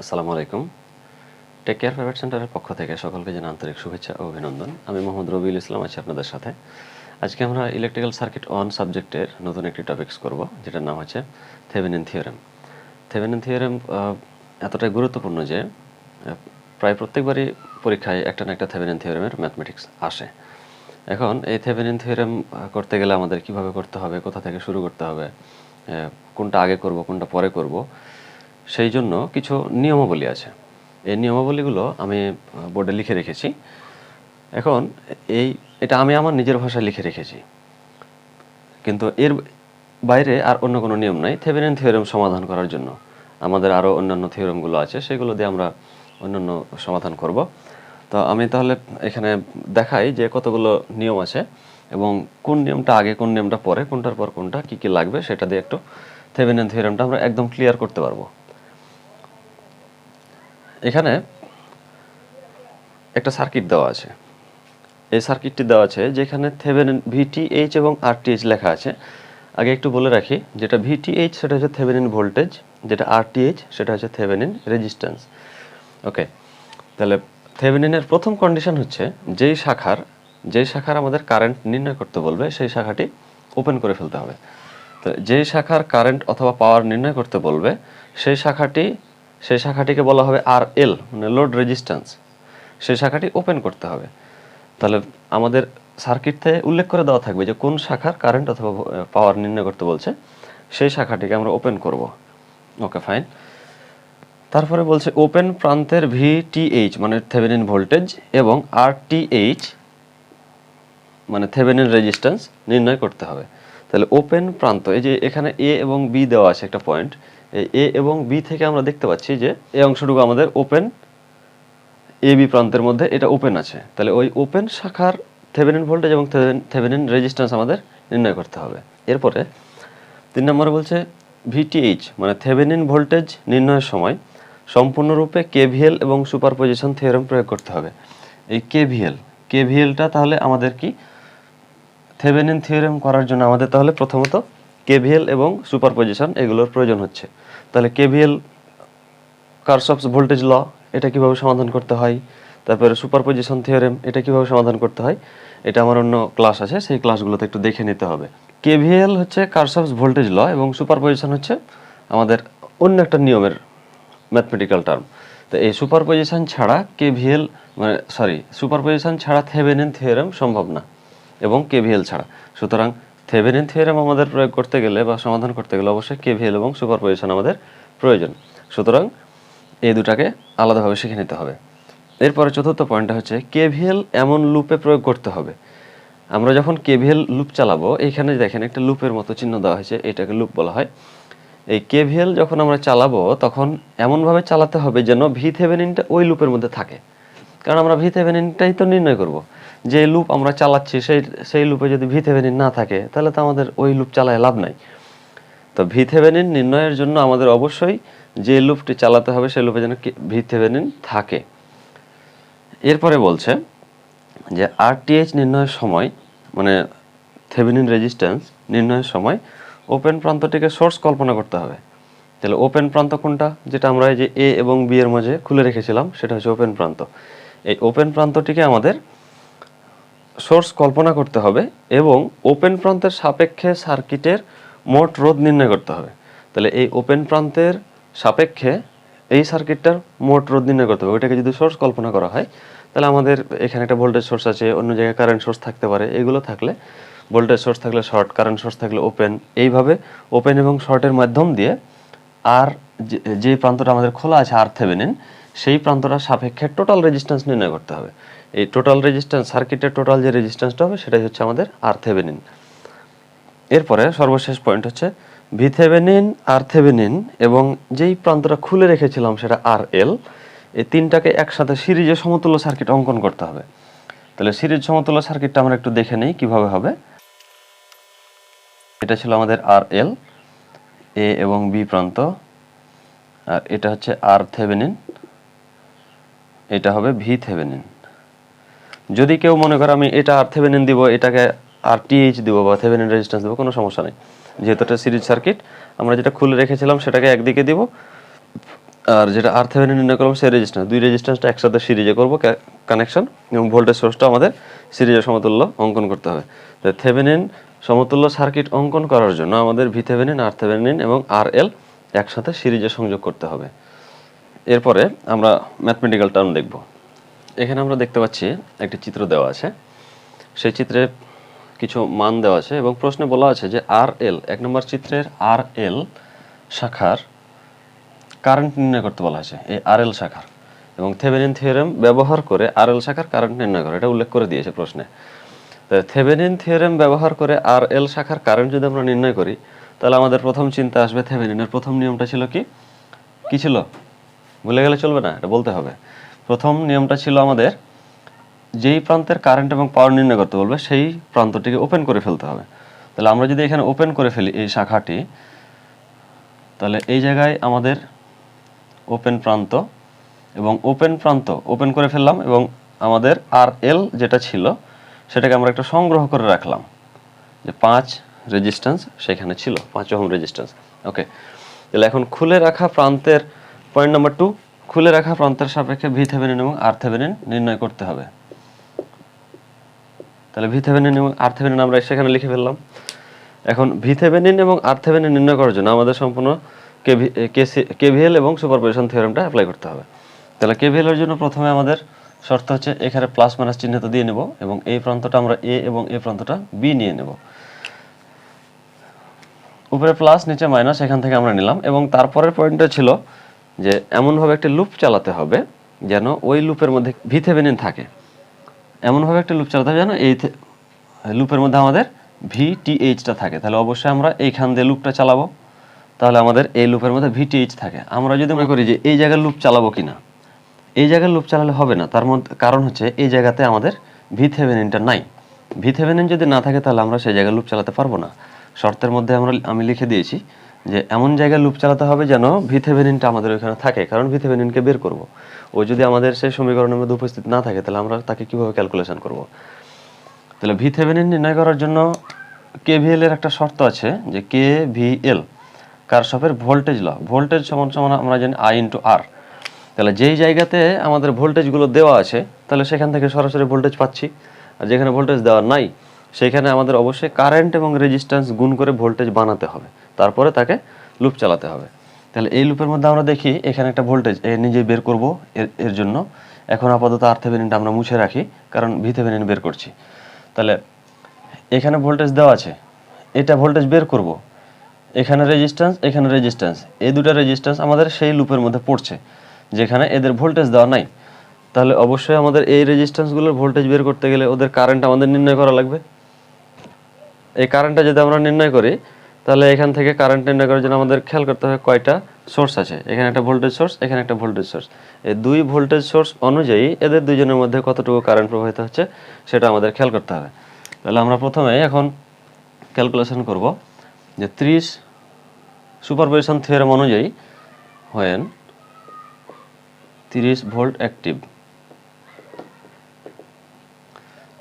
আসসালামু আলাইকুম। Take care private সেন্টারের পক্ষ থেকে সকলকে জানা আন্তরিক শুভেচ্ছা ও অভিনন্দন। আমি মোহাম্মদ রবিউল ইসলাম আছি আপনাদের সাথে। আজকে আমরা ইলেকট্রিক্যাল সার্কিট অন সাবজেক্টের নতুন একটি টপিক্স করব, যেটার নাম হচ্ছে থেভেনিন থিওরেম থেভেনিন থিওরেম এতটাই গুরুত্বপূর্ণ যে প্রায় প্রত্যেকবারই পরীক্ষায় একটা না একটা থেভেনিন থিওরেমের ম্যাথমেটিক্স আসে। এখন এই থেভেনিন থিওরেম করতে গেলে আমাদের কীভাবে করতে হবে, কোথা থেকে শুরু করতে হবে কোনটা আগে করব, কোনটা পরে করব সেই জন্য কিছু নিয়মাবলী আছে। এই নিয়মাবলীগুলো আমি বোর্ডে লিখে রেখেছি। এখন এই, এটা আমি আমার নিজের ভাষায় লিখে রেখেছি। কিন্তু এর বাইরে আর অন্য কোনো নিয়ম নাই। থেভেনিন থিওরেম সমাধান করার জন্য। আমাদের আরও অন্যান্য থিওরেমগুলো আছে, সেগুলো দিয়ে আমরা অন্যান্য সমাধান করব। তো আমি তাহলে এখানে দেখাই যে কতগুলো নিয়ম আছে এবং কোন নিয়মটা আগে, কোন নিয়মটা পরে, কোনটার পর কোনটা, কি কি লাগবে সেটা দিয়ে একটু থেভেনিন থিওরেমটা আমরা একদম ক্লিয়ার করতে পারব। এখানে একটা সার্কিট দেওয়া আছে। এই সার্কিটটি দেওয়া আছে যেখানে থেভেনিন ভিটিএইচ এবং আরটিএইচ লেখা আছে। আগে একটু বলে রাখি, যেটা ভিটিএইচ সেটা হচ্ছে থেভেনিন ভোল্টেজ, যেটা আরটিএইচ সেটা হচ্ছে থেভেনিন রেজিস্ট্যান্স। ওকে তাহলে থেভেনিনের প্রথম কন্ডিশন হচ্ছে যেই শাখার যেই শাখার আমাদের কারেন্ট নির্ণয় করতে বলবে, সেই শাখাটি ওপেন করে ফেলতে হবে। তো যেই শাখার কারেন্ট অথবা পাওয়ার নির্ণয় করতে বলবে, সেই শাখাটি সেই শাখাটিকে বলা হবে আর এল মানে লোড রেজিস্ট্যান্স। সেই শাখাটি ওপেন করতে হবে। তাহলে আমাদের সার্কিট থেকে উল্লেখ করে দেওয়া থাকবে যে কোন শাখার কারেন্ট অথবা পাওয়ার নির্ণয় করতে বলছে। সেই শাখাটিকে আমরা ওপেন করব। Okay, fine. তারপরে বলছে ওপেন প্রান্তের ভিটিএইচ মানে থেভেনিন ভোল্টেজ এবং আর আরটিএইচ মানে থেভেনিন রেজিস্ট্যান্স নির্ণয় করতে হবে। তাহলে ওপেন প্রান্ত, এই যে এখানে এ এবং বি দেওয়া আছে একটা পয়েন্ট এ এবং বি থেকে আমরা দেখতে পাচ্ছি যে এই অংশটুকু আমাদের ওপেন এ, বি প্রান্তের মধ্যে এটা ওপেন আছে। তাহলে ওই ওপেন শাখার থেভেনিন ভোল্টেজ এবং থেভেনিন রেজিস্ট্যান্স আমাদের নির্ণয় করতে হবে। এরপরে তিন নম্বরে বলছে ভিটিএইচ মানে থেভেনিন ভোল্টেজ নির্ণয়ের সময় সম্পূর্ণরূপে কেভিএল এবং সুপারপজিশন থিওরেম প্রয়োগ করতে হবে। এই কেভিএল কেভিএলটা তাহলে আমাদের কি? থেভেনিন থিওরেম করার জন্য আমাদের তাহলে প্রথমত কেভিএল এবং সুপারপজিশন এগুলোর প্রয়োজন হচ্ছে। তাহলে কেভিএল কারশপস ভোল্টেজ ল, এটা কীভাবে সমাধান করতে হয়? তারপরে সুপারপজিশন থিওরেম, এটা কীভাবে সমাধান করতে হয়? এটা আমার অন্য ক্লাস আছে, সেই ক্লাসগুলোতে একটু দেখে নিতে হবে। কেভিএল হচ্ছে কারশপস ভোল্টেজ ল এবং সুপারপজিশন হচ্ছে আমাদের অন্য একটা নিয়মের ম্যাথমেটিক্যাল টার্ম তো এই সুপারপজিশন ছাড়া কেভিএল মানে সরি সুপারপজিশন ছাড়া থেভেনিন থিওরেম সম্ভব না এবং কেভিএল ছাড়া। সুতরাং থেভেনিন থিওরেম আমাদের প্রয়োগ করতে গেলে বা সমাধান করতে গেলে অবশ্যই কেভিএল এবং সুপারপজিশন আমাদের প্রয়োজন। সুতরাং এই দুটাকে আলাদাভাবে শিখে নিতে হবে। এরপরে চতুর্থ পয়েন্টটা হচ্ছে কেভিএল এমন লুপে প্রয়োগ করতে হবে। আমরা যখন কেভিএল লুপ চালাবো, এইখানে দেখেন একটা লুপের মতো চিহ্ন দেওয়া হয়েছে, এটাকে লুপ বলা হয়। এই কেভিএল যখন আমরা চালাবো, তখন এমনভাবে চালাতে হবে যেন ভি থেভেনিনটা ওই লুপের মধ্যে থাকে। কারণ আমরা ভি থেভেনিনটাই তো নির্ণয় করব। যে লুপ আমরা চালাচ্ছি, সেই সেই লুপে যদি ভি থেভেনিন না থাকে, তাহলে তো আমাদের ওই লুপ চালায় লাভ নাই। তো ভি থেভেনিন নির্ণয়ের জন্য আমাদের অবশ্যই যে লুপটি চালাতে হবে, সেই লুপে যেন ভি থেভেনিন থাকে। এরপরে বলছে যে আরটিএইচ নির্ণয়ের সময় মানে থেভেনিন রেজিস্ট্যান্স নির্ণয়ের সময় ওপেন প্রান্তটিকে সোর্স কল্পনা করতে হবে। তাহলে ওপেন প্রান্ত কোনটা? যেটা আমরা এই যে এ এবং বি এর মাঝে খুলে রেখেছিলাম, সেটা হচ্ছে ওপেন প্রান্ত। এই ওপেন প্রান্তটিকে আমাদের সোর্স কল্পনা করতে হবে এবং ওপেন প্রান্তের সাপেক্ষে সার্কিটের মোট রোধ নির্ণয় করতে হবে। তাহলে এই ওপেন প্রান্তের সাপেক্ষে এই সার্কিটটার মোট রোধ নির্ণয় করতে হবে। ওইটাকে যদি সোর্স কল্পনা করা হয়, তাহলে আমাদের এখানে একটা ভোল্টেজ সোর্স আছে, অন্য জায়গায় কারেন্ট সোর্স থাকতে পারে। এগুলো থাকলে ভোল্টেজ সোর্স থাকলে শর্ট, কারেন্ট সোর্স থাকলে ওপেন। এইভাবে ওপেন এবং শর্টের মাধ্যম দিয়ে আর যে- প্রান্তটা আমাদের খোলা আছে আর থেভেনিন সেই প্রান্তটার সাপেক্ষে টোটাল রেজিস্ট্যান্স নির্ণয় করতে হবে। এই টোটাল রেজিস্ট্যান্স সার্কিটের টোটাল যে রেজিস্ট্যান্সটা হবে, সেটাই হচ্ছে আমাদের আর থেভেনিন এরপরে সর্বশেষ পয়েন্ট হচ্ছে ভিথেভেনিন আর থেভেনিন এবং যেই প্রান্তটা খুলে রেখেছিলাম সেটা আর এল এই তিনটাকে একসাথে সিরিজে সমতুল্য সার্কিট অঙ্কন করতে হবে। তাহলে সিরিজ সমতুল্য সার্কিটটা আমরা একটু দেখে নেই কীভাবে হবে। এটা ছিল আমাদের আর এল এ এবং বি প্রান্ত, আর এটা হচ্ছে আর থেভেনিন এটা হবে ভি থেভেনিন যদি কেউ মনে করে আমি এটা আর থেভেনিন দিব, এটাকে আর টিএইচ দিব বা থেভেনিন রেজিস্ট্যান্স দেবো, কোনো সমস্যা নেই। যেহেতু এটা সিরিজ সার্কিট আমরা যেটা খুলে রেখেছিলাম সেটাকে একদিকে দিব, আর যেটা আর থেভেনিন নির্ণয় করব সেই রেজিস্ট্যান্স দুই রেজিস্ট্যান্সটা একসাথে সিরিজে করব কানেকশন এবং ভোল্টেজ সোর্সটা আমাদের সিরিজে সমতুল্য অঙ্কন করতে হবে। তো থেভেনিন সমতুল্য সার্কিট অঙ্কন করার জন্য আমাদের ভি থেভেনিন আর থেভেনিন এবং আর এল একসাথে সিরিজে সংযোগ করতে হবে। এরপরে আমরা ম্যাথমেটিক্যাল টার্ম দেখব। এখানে আমরা দেখতে পাচ্ছি একটি চিত্র দেওয়া আছে। সেই চিত্রে কিছু মান দেওয়া আছে এবং প্রশ্নে বলা আছে যে আর এল এক নম্বর চিত্রের আর এল শাখার কারেন্ট নির্ণয় করতে বলা আছে এই আর এল শাখার। এবং থেভেনিন থিওরেম ব্যবহার করে আর এল শাখার কারেন্ট নির্ণয় করে, এটা উল্লেখ করে দিয়েছে প্রশ্নে। থেভেনিন থিওরেম ব্যবহার করে আর এল শাখার কারেন্ট যদি আমরা নির্ণয় করি, তাহলে আমাদের প্রথম চিন্তা আসবে থেভেনিনের প্রথম নিয়মটা ছিল কি? কি ছিল? ভুলে গেলে চলবে না, এটা বলতে হবে। প্রথম নিয়মটা ছিল আমাদের, যেই প্রান্তের কারেন্ট এবং পাওয়ার নির্ণয় করতে বলবে, সেই প্রান্তটিকে ওপেন করে ফেলতে হবে। তাহলে আমরা যদি এখানে ওপেন করে ফেলি এই শাখাটি, তাহলে এই জায়গায় আমাদের ওপেন প্রান্ত এবং ওপেন প্রান্ত ওপেন করে ফেললাম এবং আমাদের আর এল যেটা ছিল, সেটাকে আমরা একটা সংগ্রহ করে রাখলাম। যে পাঁচ রেজিস্ট্যান্স সেখানে ছিল, পাঁচ ওহম রেজিস্ট্যান্স ওকে তাহলে এখন খুলে রাখা প্রান্তের পয়েন্ট নাম্বার টু খুলে রাখা প্রান্তের সাপেক্ষে ভি থেভেনিন এবং আর থেভেনিন নির্ণয় করতে হবে। তাহলে ভি থেভেনিন এবং আর থেভেনিন আমরা সেখানে লিখে ফেললাম। এখন ভি থেভেনিন এবং আর থেভেনিন নির্ণয় করার জন্য আমাদের সম্পূর্ণ কেভি কেভিএল এবং সুপারপোজিশন থিওরেমটা অ্যাপ্লাই করতে হবে। তাহলে কেভিএল এর জন্য প্রথমে আমাদের শর্ত হচ্ছে এখানে প্লাস মাইনাস চিহ্নিত দিয়ে নেব এবং এই প্রান্তটা আমরা এ এবং এই প্রান্তটা বি নিয়ে নেব। উপরে প্লাস নিচে মাইনাস এখান থেকে আমরা নিলাম এবং তারপরের পয়েন্টটা ছিল যে এমনভাবে একটা লুপ চালাতে হবে যেন ওই লুপের মধ্যে ভিথেভেনিন থাকে। এমনভাবে একটা লুপ চালাতে হবে যেন এই লুপের মধ্যে আমাদের ভিটিএইচটা থাকে। তাহলে অবশ্যই আমরা এইখান দিয়ে লুপটা চালাবো। তাহলে আমাদের এই লুপের মধ্যে ভিটিএইচ থাকে। আমরা যদি মনে করি যে এই জায়গায় লুপ চালাবো কিনা, এই জায়গায় লুপ চালালে হবে না। তার মধ্যে কারণ হচ্ছে এই জায়গাতে আমাদের ভিথেভেনিনটা নাই। ভিথেভেনিন যদি না থাকে তাহলে আমরা সেই জায়গায় লুপ চালাতে পারব না। শর্তের মধ্যে আমরা আমি লিখে দিয়েছি যে এমন জায়গায় লুপ চালাতে হবে যেন ভিথেভেনিনটা আমাদের ওইখানে থাকে, কারণ ভিথেভেনিনকে বের করব। ও যদি আমাদের সেই সমীকরণের মধ্যে উপস্থিত না থাকে, তাহলে আমরা তাকে কীভাবে ক্যালকুলেশন করব? তাহলে ভিথেভেনিন নির্ণয় করার জন্য কে কেভিএল এর একটা শর্ত আছে যে কে ভিএল কারশফের ভোল্টেজ ল। ভোল্টেজ সমান সমান আমরা জানি আই ইন্টু আর। তাহলে যেই জায়গাতে আমাদের ভোল্টেজগুলো দেওয়া আছে, তাহলে সেখান থেকে সরাসরি ভোল্টেজ পাচ্ছি। আর যেখানে ভোল্টেজ দেওয়া নাই সেখানে আমাদের অবশ্যই কারেন্ট এবং রেজিস্ট্যান্স গুণ করে ভোল্টেজ বানাতে হবে। তারপরে তাকে লুপ চালাতে হবে। তাহলে এই লুপের মধ্যে আমরা দেখি এখানে একটা ভোল্টেজ এ নিজে বের করব এর এর জন্য। এখন আপাতত আর থেভেনিনটা আমরা মুছে রাখি, কারণ ভি থেভেনিন বের করছি। তাহলে এখানে ভোল্টেজ দেওয়া আছে, এটা ভোল্টেজ বের করব। এখানে রেজিস্ট্যান্স এখানে রেজিস্ট্যান্স এই দুটো রেজিস্ট্যান্স আমাদের সেই লুপের মধ্যে পড়ছে, যেখানে এদের ভোল্টেজ দেওয়া নাই। তাহলে অবশ্যই আমাদের এই রেজিস্ট্যান্সগুলোর ভোল্টেজ বের করতে গেলে ওদের কারেন্ট আমাদের নির্ণয় করা লাগবে। এই কারেন্টটা যদি আমরা নির্ণয় করি, তাহলে এখান থেকে কারেন্ট নির্ণয় করার জন্য আমাদের খেয়াল করতে হবে কয়টা সোর্স আছে। এখানে একটা ভোল্টেজ সোর্স এখানে একটা ভোল্টেজ সোর্স এই দুই ভোল্টেজ সোর্স অনুযায়ী এদের দুজনের মধ্যে কতটুকু কারেন্ট প্রবাহিত হচ্ছে, সেটা আমাদের খেয়াল করতে হবে। তাহলে আমরা প্রথমে এখন ক্যালকুলেশন করব যে ত্রিশ সুপারপোজিশন থিওরেম অনুযায়ী হোয়েন তিরিশ ভোল্ট অ্যাক্টিভ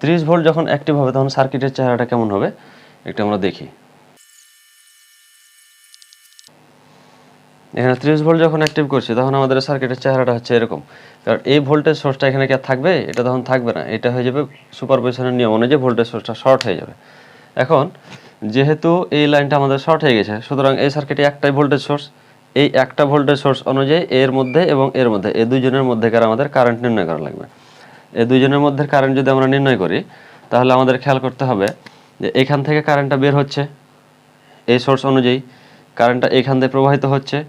তিরিশ ভোল্ট যখন অ্যাক্টিভ হবে, তখন সার্কিটের চেহারাটা কেমন হবে? একটু আমরা দেখি। এখানে ত্রিশ ভোল্ট যখন অ্যাক্টিভ করছি, তখন আমাদের সার্কিটের চেহারাটা হচ্ছে এরকম। কারণ এই ভোল্টেজ সোর্সটা এখানে কি থাকবে? এটা তখন থাকবে না। এটা হয়ে যাবে সুপারপোজিশনের নিয়ম অনুযায়ী ভোল্টেজ সোর্সটা শর্ট হয়ে যাবে। এখন, যেহেতু এই লাইনটা আমাদের শর্ট হয়ে গেছে, সুতরাং এই সার্কিটে একটাই ভোল্টেজ সোর্স এই একটা ভোল্টেজ সোর্স অনুযায়ী এর মধ্যে এবং এর মধ্যে, এই দুইজনের মধ্যেকার আমাদের কারেন্ট নির্ণয় করা লাগবে। এই দুইজনের মধ্যে কারেন্ট যদি আমরা নির্ণয় করি, তাহলে আমাদের খেয়াল করতে হবে যে এখান থেকে কারেন্টটা বের হচ্ছে। এই সোর্স অনুযায়ী কারেন্টটা এখান দিয়ে প্রবাহিত হচ্ছে।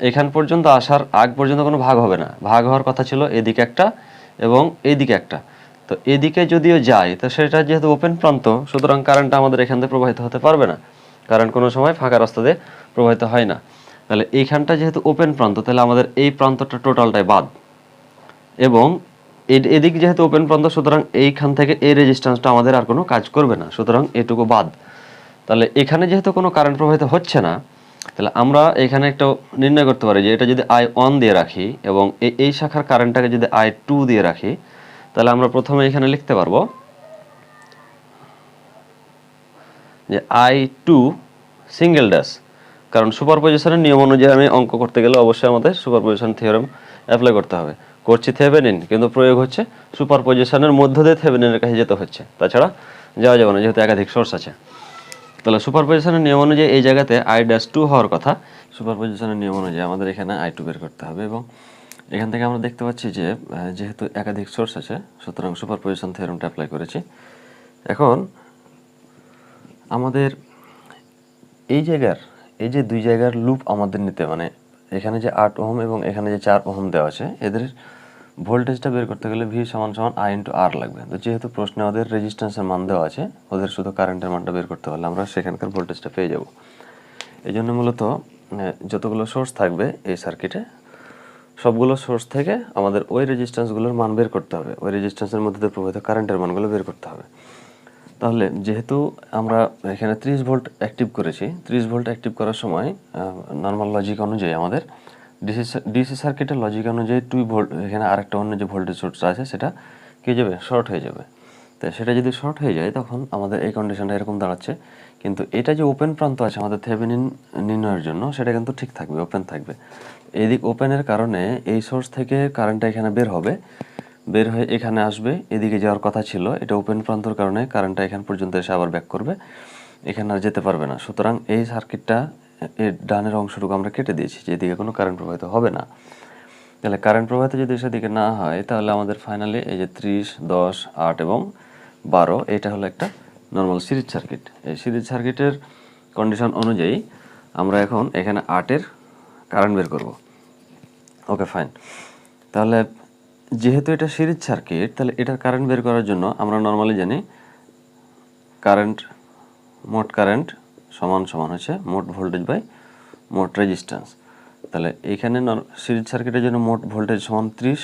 এখান পর্যন্ত আসার আগ পর্যন্ত কোনো ভাগ হবে না। ভাগ হওয়ার কথা ছিল এদিকে একটা এবং এদিকে একটা। তো এদিকে যদিও যায়, তো সেটা যেহেতু ওপেন প্রান্ত, সুতরাং কারেন্টটা আমাদের এখান থেকে প্রবাহিত হতে পারবে না। কারণ কোনো সময় ফাঁকা রাস্তা দিয়ে প্রবাহিত হয় না। তাহলে এইখানটা যেহেতু ওপেন প্রান্ত, তাহলে আমাদের এই প্রান্তটা টোটালটাই বাদ। এবং এদিক যেহেতু ওপেন প্রান্ত সুতরাং এইখান থেকে এই রেজিস্ট্যান্সটা আমাদের আর কোনো কাজ করবে না। সুতরাং এটুকু বাদ। তাহলে এখানে যেহেতু কোনো কারেন্ট প্রবাহিত হচ্ছে না, তাহলে আমরা এখানে একটা নির্ণয় করতে পারি যে এটা যদি আই ওয়ান দিয়ে রাখি এবং এই- শাখার কারেন্টটাকে যদি আই টু দিয়ে রাখি, তাহলে আমরা প্রথমে এখানে লিখতে পারব যে আই টু সিঙ্গেল ড্যাশ কারণ সুপারপজিশনের নিয়ম অনুযায়ী আমি অঙ্ক করতে গেলে অবশ্যই আমাদের সুপারপজিশন থিওরেম অ্যাপ্লাই করতে হবে। করছি থেভেনিন, কিন্তু প্রয়োগ হচ্ছে সুপার সুপারপজিশনের মধ্য দিয়ে থেভেনিনের কাছে যেতে হচ্ছে। তাছাড়া যাওয়া যাবে না, যেহেতু একাধিক সোর্স আছে। তাহলে সুপার সুপারপজিশনের নিয়ম অনুযায়ী এই জায়গাতে আই ড্যাশ টু হওয়ার কথা সুপার সুপারপজিশনের নিয়ম অনুযায়ী আমাদের এখানে আই টু বের করতে হবে এবং এখান থেকে আমরা দেখতে পাচ্ছি যে যেহেতু একাধিক সোর্স আছে, সুতরাং সুপার সুপারপজিশন থিওরেমটা অ্যাপ্লাই করেছি। এখন আমাদের এই জায়গার, এই যে দুই জায়গার লুপ আমাদের নিতে মানে এখানে যে আট ওহম এবং এখানে যে চার ওহম দেওয়া আছে, এদের ভোল্টেজটা বের করতে গেলে ভি সমান সমান আই ইন্টু আর লাগবে। তো যেহেতু প্রশ্নে ওদের রেজিস্ট্যান্সের মান দেওয়া আছে, ওদের শুধু কারেন্টের মানটা বের করতে পারলে আমরা সেখানকার ভোল্টেজটা পেয়ে যাব। এই জন্য মূলত যতগুলো সোর্স থাকবে এই সার্কিটে, সবগুলো সোর্স থেকে আমাদের ওই রেজিস্ট্যান্সগুলোর মান বের করতে হবে। ওই রেজিস্ট্যান্সের মধ্যে প্রবাহিত কারেন্টের মানগুলো বের করতে হবে। তাহলে যেহেতু আমরা এখানে ত্রিশ ভোল্ট অ্যাক্টিভ করেছি, ত্রিশ ভোল্ট অ্যাক্টিভ করার সময় নর্মাল লজিক অনুযায়ী আমাদের ডিসি ডিসি সার্কিটের লজিক অনুযায়ী টু ভোল্ট এখানে আরেকটা অন্য যে ভোল্টেজ সোর্সটা আছে সেটা কি যাবে? শর্ট হয়ে যাবে। তো সেটা যদি শর্ট হয়ে যায় তখন আমাদের এই কন্ডিশনটা এরকম দাঁড়াচ্ছে। কিন্তু এটা যে ওপেন প্রান্ত আছে আমাদের থেভেনিন নির্ণয়ের জন্য, সেটা কিন্তু ঠিক থাকবে ওপেন থাকবে। এদিক ওপেনের কারণে এই সোর্স থেকে কারেন্টটা এখানে বের হবে। বের হয়ে এখানে আসবে। এদিকে যাওয়ার কথা ছিল। এটা ওপেন প্রান্তর কারণে কারেন্টটা এখান পর্যন্ত এসে আবার ব্যাক করবে। এখানে আর যেতে পারবে না। সুতরাং এই সার্কিটটা এর ডানের অংশটুকু আমরা কেটে দিয়েছি যে এদিকে কোনো কারেন্ট প্রবাহিত হবে না। তাহলে কারেন্ট প্রবাহিত যদি সেদিকে না হয়, তাহলে আমাদের ফাইনালি এই যে ত্রিশ, দশ, আট এবং বারো, এটা হলো একটা নর্মাল সিরিজ সার্কিট এই সিরিজ সার্কিটের কন্ডিশন অনুযায়ী আমরা এখন এখানে আটের কারেন্ট বের করব। ওকে ফাইন তাহলে যেহেতু এটা সিরিজ সার্কিট, তাহলে এটার কারেন্ট বের করার জন্য আমরা নর্মালি জানি কারেন্ট মোট কারেন্ট সমান সমান হচ্ছে মোট ভোল্টেজ বাই মোট রেজিস্ট্যান্স তাহলে এইখানে সিরিজ সার্কিটের জন্য মোট ভোল্টেজ সমান ত্রিশ,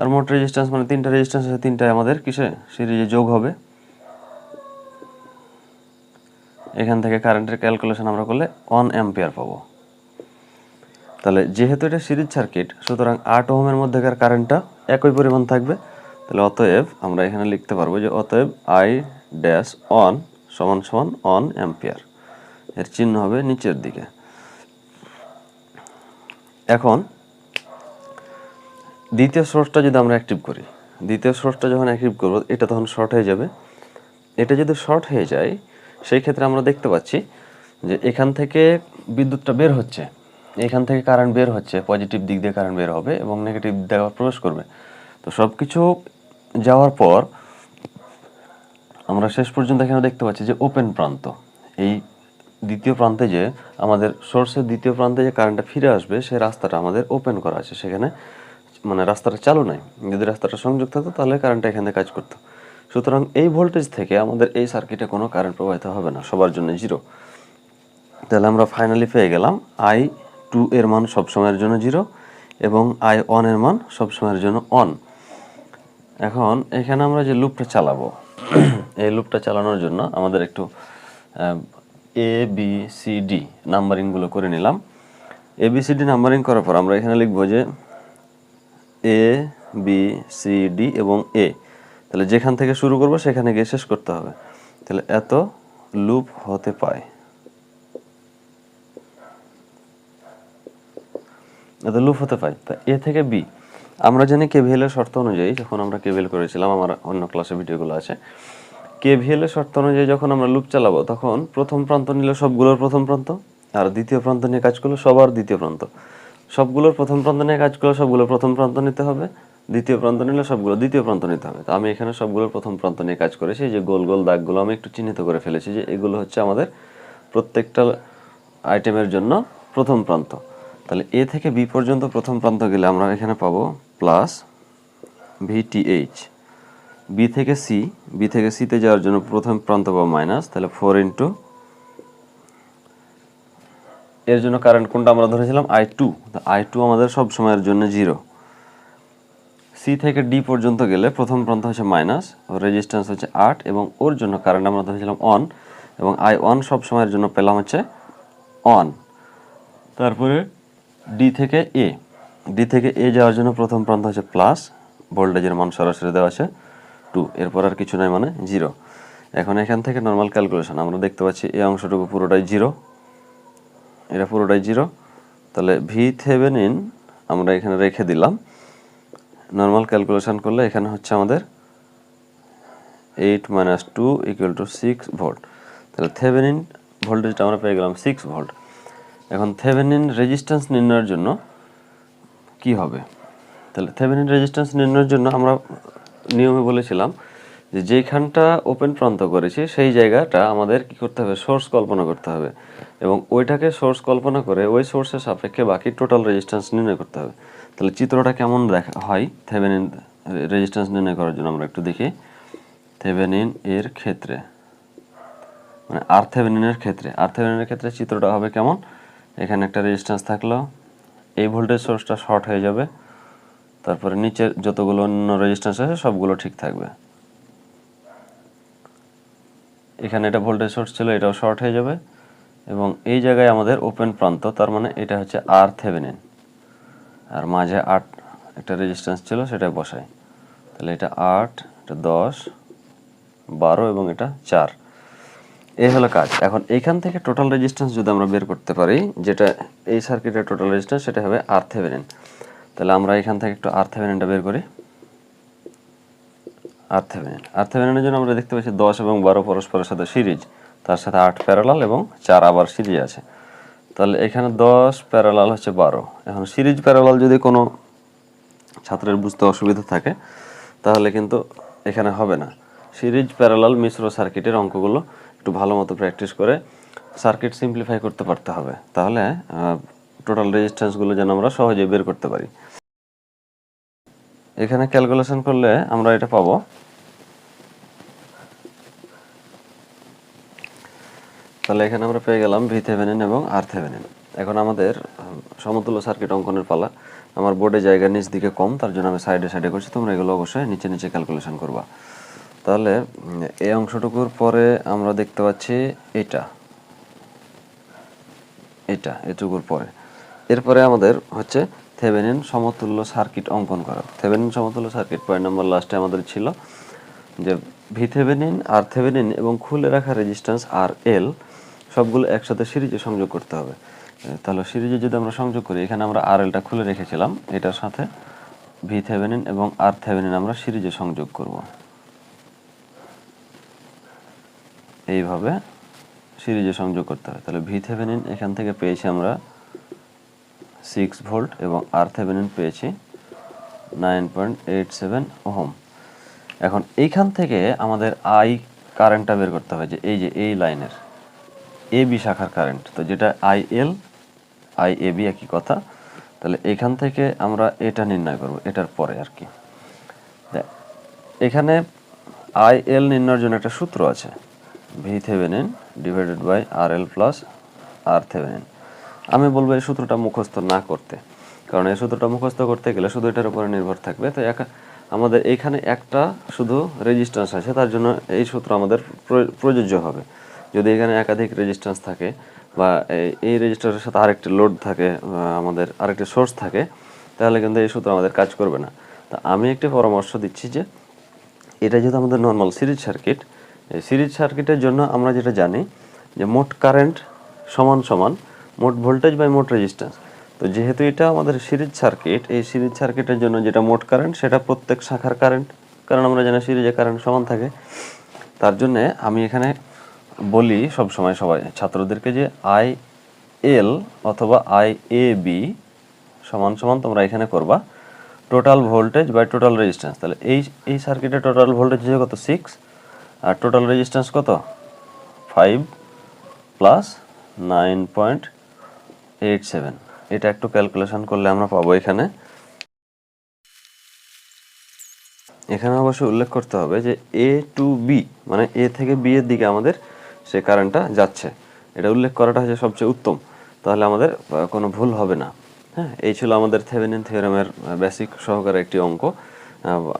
আর মোট রেজিস্ট্যান্স মানে তিনটা রেজিস্ট্যান্স আছে তিনটায় আমাদের কিসে? সিরিজে যোগ হবে। এখান থেকে কারেন্টের ক্যালকুলেশন আমরা করলে ওয়ান অ্যাম্পিয়ার পাবো। তাহলে যেহেতু এটা সিরিজ সার্কিট, সুতরাং আট ওহমের মধ্যেকার কারেন্টটা একই পরিমাণ থাকবে। তাহলে অতএব আমরা এখানে লিখতে পারব যে অতএব আই ড্যাশ অন সমান সমান অন অ্যাম্পিয়ার এর চিহ্ন হবে নিচের দিকে। এখন দ্বিতীয় সোর্সটা যদি আমরা অ্যাক্টিভ করি, দ্বিতীয় সোর্সটা যখন অ্যাক্টিভ করব, এটা তখন শর্ট হয়ে যাবে। এটা যদি শর্ট হয়ে যায়, সেই ক্ষেত্রে আমরা দেখতে পাচ্ছি যে এখান থেকে বিদ্যুৎটা বের হচ্ছে। এখান থেকে কারেন্ট বের হচ্ছে পজিটিভ দিক দিয়ে কারেন্ট বের হবে এবং নেগেটিভ দিক প্রবেশ করবে। তো সব কিছু যাওয়ার পর আমরা শেষ পর্যন্ত এখানে দেখতে পাচ্ছি যে ওপেন প্রান্ত। এই দ্বিতীয় প্রান্তে যে আমাদের সোর্সের দ্বিতীয় প্রান্তে যে কারেন্টটা ফিরে আসবে, সেই রাস্তাটা আমাদের ওপেন করা আছে। সেখানে মানে রাস্তাটা চালু নাই। যদি রাস্তাটা সংযোগ থাকতো, তাহলে কারেন্টটা এখানে কাজ করতো। সুতরাং এই ভোল্টেজ থেকে আমাদের এই সার্কিটে কোনো কারেন্ট প্রবাহিত হবে না, সবার জন্য জিরো তাহলে আমরা ফাইনালি পেয়ে গেলাম আই টু এর মান সব সময়ের জন্য জিরো এবং আই ওয়ানের মান সব সময়ের জন্য অন এখন এখানে আমরা যে লুপটা চালাবো, এই লুপটা চালানোর জন্য আমাদের একটু এ বি সি ডি নাম্বারিংগুলো করে নিলাম। A B C D numbering করার পর আমরা এখানে লিখব যে এ বি সি ডি এবং এ তাহলে যেখান থেকে শুরু করব সেখানে গিয়ে শেষ করতে হবে। তাহলে এত লুপ হতে পায়। এত লুপ হতে পায় তা এ থেকে বি, আমরা জানি কেভিএল এর শর্ত অনুযায়ী যখন আমরা কেভিএল করেছিলাম, আমার অন্য ক্লাসে ভিডিওগুলো আছে কেভিএল এর শর্ত অনুযায়ী যখন আমরা লুপ চালাবো, তখন প্রথম প্রান্ত নিলে সবগুলোর প্রথম প্রান্ত, আর দ্বিতীয় প্রান্ত নিয়ে কাজ করলে সবার দ্বিতীয় প্রান্ত। সবগুলোর প্রথম প্রান্ত নিয়ে কাজ করলে সবগুলোর প্রথম প্রান্ত নিতে হবে, দ্বিতীয় প্রান্ত নিলে সবগুলো দ্বিতীয় প্রান্ত নিতে হবে। তো আমি এখানে সবগুলোর প্রথম প্রান্ত নিয়ে কাজ করেছি যে গোল গোল দাগগুলো আমি একটু চিহ্নিত করে ফেলেছি যে এগুলো হচ্ছে আমাদের প্রত্যেকটা আইটেমের জন্য প্রথম প্রান্ত। তাহলে এ থেকে বি পর্যন্ত প্রথম প্রান্ত গেলে আমরা এখানে পাবো প্লাস ভিটিএইচ বি থেকে সি বি থেকে সিতে যাওয়ার জন্য প্রথম প্রান্ত পাবো মাইনাস তাহলে ফোর ইন্টু এর জন্য কারেন্ট কোনটা আমরা ধরেছিলাম? আই টু আই টু আমাদের সব সময়ের জন্য জিরো সি থেকে ডি পর্যন্ত গেলে প্রথম প্রান্ত হচ্ছে মাইনাস রেজিস্ট্যান্স হচ্ছে আট এবং ওর জন্য কারেন্ট আমরা ধরেছিলাম অন এবং আই অন সব সময়ের জন্য পেলাম হচ্ছে অন তারপরে ডি থেকে এ ডি থেকে এ যাওয়ার জন্য প্রথম প্রান্ত হচ্ছে প্লাস ভোল্টেজের মান সরাসরি দেওয়া আছে টু এরপর আর কিছু নাই মানে জিরো এখন এখান থেকে নর্মাল ক্যালকুলেশন আমরা দেখতে পাচ্ছি এই অংশটুকু পুরোটাই জিরো এটা পুরোটাই জিরো তাহলে ভি থেভেনিন আমরা এখানে রেখে দিলাম। নর্মাল ক্যালকুলেশন করলে এখানে হচ্ছে আমাদের eight minus two equal to six volt তাহলে থেভেনিন ভোল্টেজটা আমরা পেয়ে গেলাম সিক্স ভোল্ট এখন থেভেনিন রেজিস্ট্যান্স নির্ণয়ের জন্য কি হবে? তাহলে থেভেনিন রেজিস্ট্যান্স নির্ণয়ের জন্য আমরা নিয়মে বলেছিলাম যে যেখানটা ওপেন প্রান্ত করেছি, সেই জায়গাটা আমাদের কি করতে হবে? সোর্স কল্পনা করতে হবে। এবং ওইটাকে সোর্স কল্পনা করে ওই সোর্সের সাপেক্ষে বাকি টোটাল রেজিস্ট্যান্স নির্ণয় করতে হবে। তাহলে চিত্রটা কেমন দেখা, হয় থেভেনিন রেজিস্ট্যান্স নির্ণয় করার জন্য আমরা একটু দেখি। থেভেনিন এর ক্ষেত্রে মানে আর থেভেনিনের ক্ষেত্রে আর থেভেনিনের ক্ষেত্রে চিত্রটা হবে কেমন? এখানে একটা রেজিস্ট্যান্স থাকল। এই ভোল্টেজ সোর্সটা শর্ট হয়ে যাবে। তারপরে নিচের যতগুলো অন্য রেজিস্ট্যান্স আছে, সবগুলো ঠিক থাকবে। এখানে এটা ভোল্টেজ সোর্স ছিল, এটাও শর্ট হয়ে যাবে। এবং এই জায়গায় আমাদের ওপেন প্রান্ত, তার মানে এটা হচ্ছে আর থেভেনিন আর মাঝে আট একটা রেজিস্ট্যান্স ছিল সেটা বসাই। তাহলে এটা আট, এটা দশ, বারো এবং এটা চার। এই হলো কাজ। এখন এইখান থেকে টোটাল রেজিস্ট্যান্স যদি আমরা বের করতে পারি, যেটা এই সার্কিটের টোটাল রেজিস্ট্যান্স সেটা হবে আর থেভেনিন তাহলে আমরা এখান থেকে একটু আর থেভেনিনটা বের করি। আর থেভেনিন আর থেভেনিনের জন্য আমরা দেখতে পাচ্ছি দশ এবং বারো পরস্পরের সাথে সিরিজ। তার সাথে আট প্যারালাল এবং চার আবার সিরিজ আছে। তাহলে এখানে দশ প্যারালাল হচ্ছে বারো। এখন সিরিজ প্যারালাল যদি কোনো ছাত্রের বুঝতে অসুবিধা থাকে, তাহলে কিন্তু এখানে হবে না। সিরিজ প্যারালাল মিশ্র সার্কিটের অঙ্কগুলো একটু ভালো মতো প্র্যাকটিস করে সার্কিট সিম্পলিফাই করতে পারতে হবে। তাহলে টোটাল রেজিস্ট্যান্সগুলো যেন আমরা সহজে বের করতে পারি। এখানে ক্যালকুলেশন করলে আমরা এটা পাবো। তাহলে এখানে আমরা পেয়ে গেলাম ভি থেভেনিন এবং আর থেভেনিন এখন আমাদের সমতুল্য সার্কিট অঙ্কনের পালা। আমার বোর্ডে জায়গা নিচ দিকে কম, তার জন্য আমি সাইডে সাইডে করছি। তোমরা এগুলো অবশ্যই নিচে নিচে ক্যালকুলেশন করবা। তাহলে এই অংশটুকুর পরে আমরা দেখতে পাচ্ছি এটা। এটা, এটুকুর পরে। এরপরে আমাদের হচ্ছে থেভেনিন সমতুল্য সার্কিট অঙ্কন করা। থেভেনিন সমতুল্য সার্কিট পয়েন্ট নম্বর লাস্টে আমাদের ছিল যে ভি থেভেনিন আর থেভেনিন এবং খুলে রাখা রেজিস্ট্যান্স আর এল, সবগুলো একসাথে সিরিজে সংযোগ করতে হবে। তাহলে সিরিজে যদি আমরা সংযোগ করি, এখানে আমরা আর এলটা খুলে রেখেছিলাম, এটার সাথে ভি থেভেনিন এবং আর থেভেনিন আমরা সিরিজে সংযোগ করব। এইভাবে সিরিজে সংযোগ করতে হবে তাহলে ভি থেভেনিন এখান থেকে পেয়েছি আমরা সিক্স ভোল্ট এবং আর থেভেনিন পেয়েছি nine point eight seven ohm. এখন এইখান থেকে আমাদের আই কারেন্টটা বের করতে হবে যে এই যে এই লাইনের। এ বি শাখার কারেন্ট তো যেটা I L I A B একই কথা। তাহলে এখান থেকে আমরা এটা নির্ণয় করব, এটার পরে আর কি। এখানে আই এল নির্ণয়ের জন্য একটা সূত্র আছে। V Thevenin divided by R L plus R Thevenin আমি বলব এই সূত্রটা মুখস্থ না করতে, কারণ এই সূত্রটা মুখস্থ করতে গেলে শুধু এটার উপরে নির্ভর থাকবে। তো একা- আমাদের এখানে একটা শুধু রেজিস্ট্যান্স আছে, তার জন্য এই সূত্র আমাদের প্রয়- প্রযোজ্য হবে। যদি এখানে একাধিক রেজিস্ট্যান্স থাকে বা এই- রেজিস্টারের সাথে আরেকটি লোড থাকে আমাদের আরেকটি সোর্স থাকে, তাহলে কিন্তু এই সূত্র আমাদের কাজ করবে না। তা আমি একটি পরামর্শ দিচ্ছি যে, এটা যেহেতু আমাদের নর্মাল সিরিজ সার্কিট সিরিজ সার্কিটের জন্য আমরা যেটা জানি যে মোট কারেন্ট সমান সমান, মোট ভোল্টেজ বাই মোট রেজিস্ট্যান্স। তো যেহেতু এটা আমাদের সিরিজ সার্কিট, এই সিরিজ সার্কিটের জন্য যেটা মোট কারেন্ট, সেটা প্রত্যেক শাখার কারেন্ট, কারণ আমরা জানি সিরিজে কারেন্ট সমান থাকে। তার জন্য আমি এখানে বলি সব সময় সবাই, ছাত্রদেরকে যে আই এল অথবা আই এ বি সমান সমান তোমরা এখানে করবা, total voltage by total resistance. তাহলে এই এই সার্কিটে টোটাল ভোল্টেজ হচ্ছে কত? সিক্স। আর টোটাল রেজিস্ট্যান্স কত? Five plus nine point eight seven এটা একটু ক্যালকুলেশন করলে আমরা পাবো এখানে। এখানে অবশ্যই উল্লেখ করতে হবে যে এ টু বি মানে এ থেকে বি এর দিকে আমাদের সে কারেন্টটা যাচ্ছে। এটা উল্লেখ করাটা হচ্ছে সবচেয়ে উত্তম। তাহলে আমাদের কোনো ভুল হবে না। হ্যাঁ এই ছিল আমাদের থেভেনিন থিওরামের বেসিক সহকারে একটি অঙ্ক।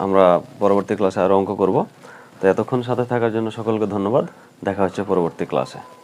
আমরা পরবর্তী ক্লাসে আরও অঙ্ক করব। তো এতক্ষণ সাথে থাকার জন্য সকলকে ধন্যবাদ। দেখা হচ্ছে পরবর্তী ক্লাসে।